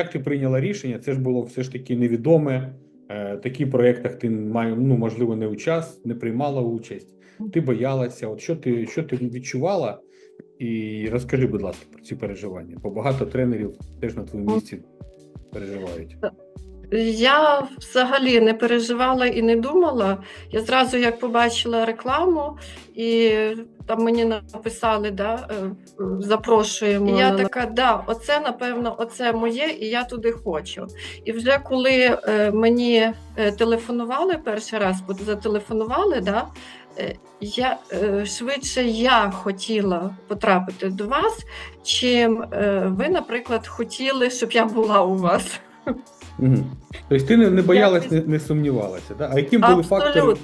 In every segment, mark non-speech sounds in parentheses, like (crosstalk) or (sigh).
Як ти прийняла рішення? Це ж було все ж таки невідоме. Е, Такі проєктах ти ну можливо не учас, не приймала участь. Ти боялася. От що ти що ти відчувала? І розкажи, будь ласка, про ці переживання. Бо багато тренерів теж на твоєму місці переживають. Я взагалі не переживала і не думала. Я зразу як побачила рекламу, і там мені написали, да, е, запрошуємо. І я така, да, оце напевно, оце моє, і я туди хочу. І вже коли е, мені е, телефонували перший раз, бо зателефонували, да, я швидше я хотіла потрапити до вас, чим ви, наприклад, хотіли, щоб я була у вас. Угу. Тобто ти не, не боялась, не, не сумнівалася. Да? А яким були фактори,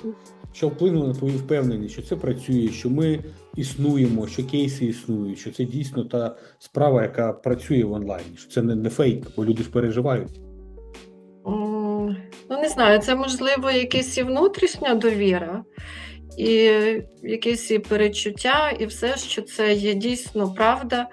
що вплинули на твою впевненість, що це працює, що ми існуємо, що кейси існують, що це дійсно та справа, яка працює в онлайні, що це не, не фейк, бо люди ж переживають. Ну, не знаю, це можливо якась і внутрішня довіра, і якісь і перечуття, і все, що це є дійсно правда.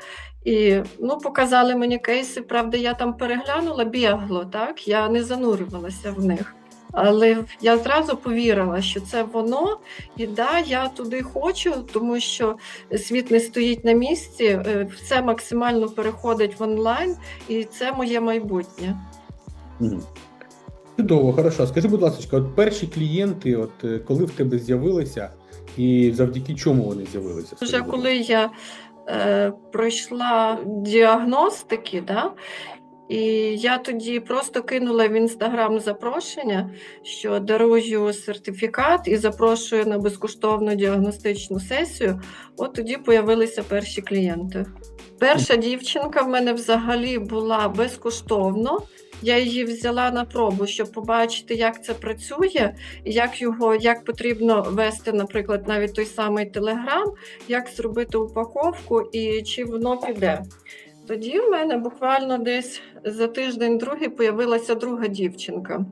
І ну, показали мені кейси, правда, я там переглянула бігло, так? Я не занурювалася в них. Але я зразу повірила, що це воно, і да, я туди хочу, тому що світ не стоїть на місці, е, все максимально переходить в онлайн, і це моє майбутнє. Чудово, хорошо. Скажи, будь ласка, от перші клієнти, от е, коли в тебе з'явилися, і завдяки чому вони з'явилися? Вже коли я е, пройшла діагностики, да, і я тоді просто кинула в інстаграм запрошення, що дарую сертифікат і запрошую на безкоштовну діагностичну сесію. От тоді появилися перші клієнти. Перша дівчинка в мене взагалі була безкоштовно. Я її взяла на пробу, щоб побачити, як це працює, як його як потрібно вести, наприклад, навіть той самий телеграм, як зробити упаковку і чи воно піде. Тоді в мене буквально десь за тиждень-другий появилася друга дівчинка.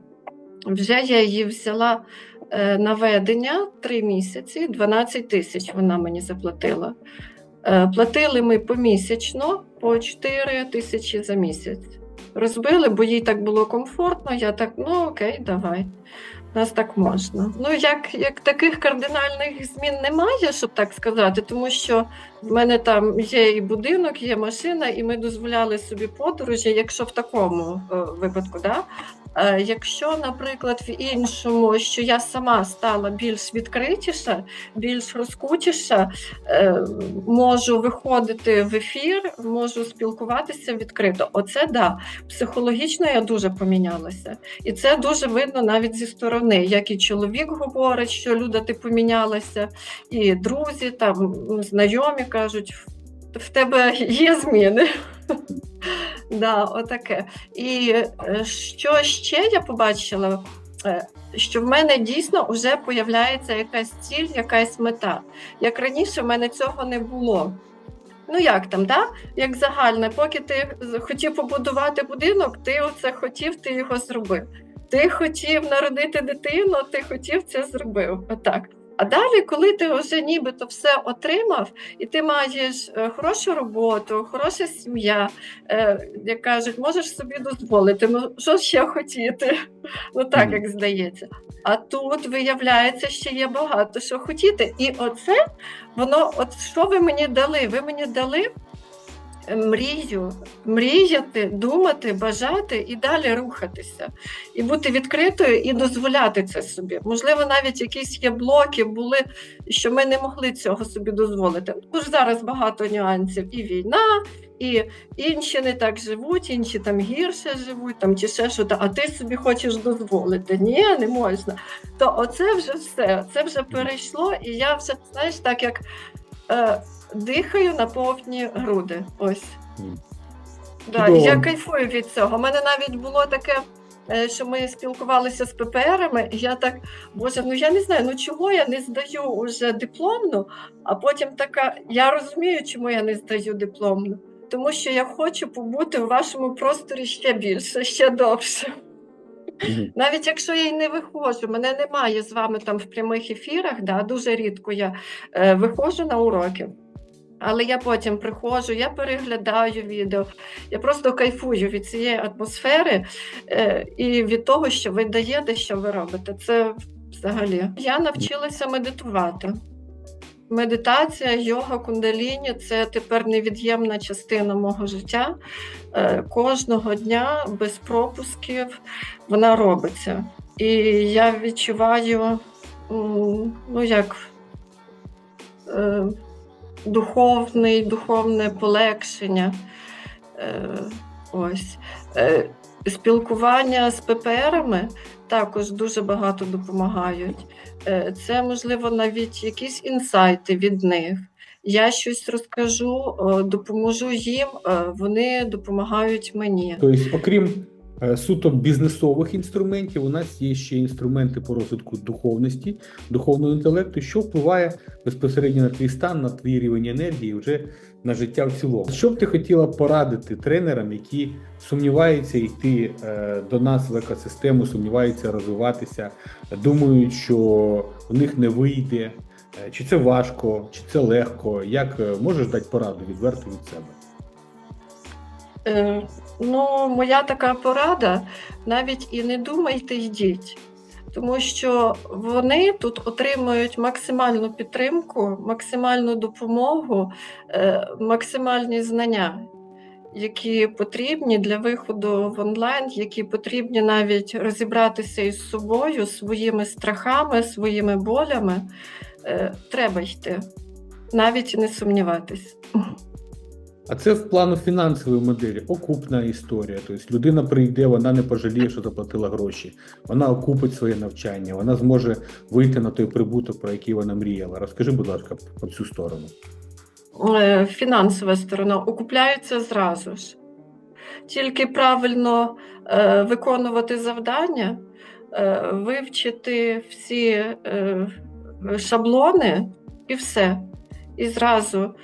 Вже я її взяла е, на ведення три місяці, 12 тисяч вона мені заплатила. Е, платили ми помісячно по 4 тисячі за місяць. Розбили, бо їй так було комфортно. Я так, ну окей, давай. Нас так можна. Ну, як, як таких кардинальних змін немає, щоб так сказати, тому що в мене там є і будинок, є машина, і ми дозволяли собі подорожі, якщо в такому е, випадку, да? Е, якщо, наприклад, в іншому, що я сама стала більш відкритіша, більш розкутіша, е, можу виходити в ефір, можу спілкуватися відкрито. Оце да. Психологічно я дуже помінялася. І це дуже видно навіть зі сторони, як і чоловік говорить, що Люда, ти помінялася, і друзі, там ну, знайомі кажуть, в тебе є зміни. Да, отаке. І е, що ще я побачила? Е, Що в мене дійсно вже появляється якась ціль, якась мета. Як раніше в мене цього не було. Ну як там, да? як загальне, поки ти хотів побудувати будинок, ти оце хотів, ти його зробив. Ти хотів народити дитину, ти хотів це зробив. Отак. А далі, коли ти вже нібито все отримав, і ти маєш е, хорошу роботу, хороша сім'я, е, як кажуть, можеш собі дозволити, ну що ще хотіти? (laughs) Ну так як здається. А тут виявляється, що є багато що хотіти. І оце воно, от що ви мені дали? Ви мені дали мрію, мріяти, думати, бажати і далі рухатися, і бути відкритою, і дозволяти це собі. Можливо, навіть якісь є блоки були, що ми не могли цього собі дозволити. Тож зараз багато нюансів, і війна. І інші не так живуть, інші там гірше живуть, там чи ще що, а ти собі хочеш дозволити. Ні, не можна. То оце вже все. Це вже перейшло, і я вже знаєш, так як е, дихаю на повні груди. Ось. Мгм. Да, і я кайфую від цього. У мене навіть було таке, е, що ми спілкувалися з ППРами, і я так, боже, ну я не знаю, ну чого я не здаю уже дипломну, а потім така, я розумію, чому я не здаю дипломну. Тому що я хочу побути в вашому просторі ще більше, ще довше. Навіть якщо я й не виходжу, мене немає з вами там в прямих ефірах, да, дуже рідко я е, виходжу на уроки. Але я потім приходжу, я переглядаю відео, я просто кайфую від цієї атмосфери е, і від того, що ви даєте, що ви робите. Це взагалі. Я навчилася медитувати. Медитація, йога, кундаліні це тепер невід'ємна частина мого життя. Е, Кожного дня без пропусків вона робиться. І я відчуваю, ну як е, духовний, духовне полегшення. Е, ось. Спілкування з ППРами також дуже багато допомагають. Е, Це, можливо, навіть якісь інсайти від них. Я щось розкажу, е, допоможу їм, е, вони допомагають мені. Тобто, окрім суто бізнесових інструментів, у нас є ще інструменти по розвитку духовності, духовного інтелекту, що впливає безпосередньо на твій стан, на твій рівень енергії, вже на життя в цілому. Що б ти хотіла порадити тренерам, які сумніваються йти е, до нас в екосистему, сумніваються розвиватися, думають, що в них не вийде, Е, чи це важко, чи це легко? Як е, можеш дати пораду відверто від себе? Е, Ну, моя така порада: навіть і не думайте, йдіть. Тому що вони тут отримують максимальну підтримку, максимальну допомогу, е, максимальні знання, які потрібні для виходу в онлайн, які потрібні навіть розібратися із собою, своїми страхами, своїми болями. Е, Треба йти, навіть не сумніватись. А це в плану фінансової моделі окупна історія. Тобто людина прийде, вона не пожаліє, що заплатила гроші. Вона окупить своє навчання, вона зможе вийти на той прибуток, про який вона мріяла. Розкажи, будь ласка, про цю сторону. Е, фінансова сторона окупляються зразу ж. Тільки правильно е, виконувати завдання, е, вивчити всі е, шаблони і все. І зразу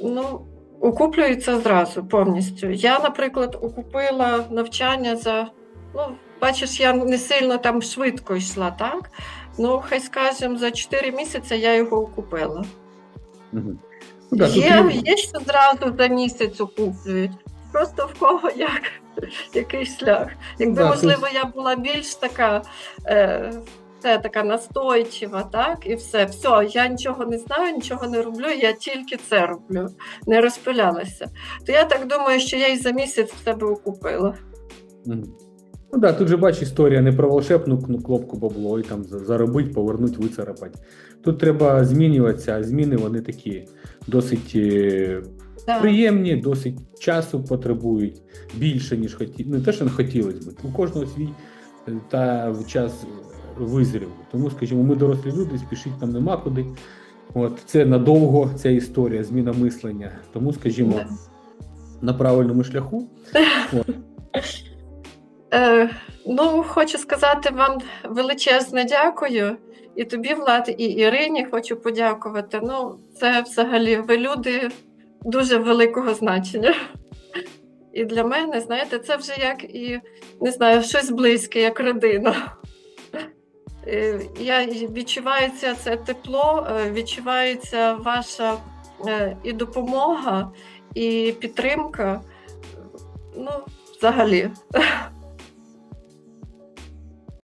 ну, окуплюється зразу повністю. Я, наприклад, окупила навчання за. Ну, бачиш, я не сильно там швидко йшла, так? Ну, хай скажемо, за 4 місяці я його окупила. Угу. Ну, тут Є, є, що зразу за місяць окуплюють. Просто в кого як який шлях. Якби, Да, можливо, я була більш така, е, це, така настойчива, так, і все, все, я нічого не знаю, нічого не роблю, я тільки це роблю, не розпилялася. То я так думаю, що я і за місяць в себе окупила. Мгм. Ну да, тут же бач історія не про волшебну кнопку бабло і там за- заробить, повернуть, вицарапати. Тут треба змінюватися, а зміни вони такі досить е, Так. приємні, досить часу потребують більше, ніж хотіли. Не те, що не хотілося б. У кожного свій е, та в час визрів. Тому, скажімо, ми дорослі люди, спішить нам нема куди. От це надовго ця історія, зміна мислення. Тому, скажімо, на правильному шляху. (laughs) Е, ну, хочу сказати вам величезне дякую. І тобі, Влад, і Ірині хочу подякувати. Ну, це взагалі ви люди дуже великого значення. І для мене, знаєте, це вже як і не знаю, щось близьке, як родина. Е, Я відчувається це тепло, е, відчувається ваша е, і допомога, і підтримка. Ну, взагалі.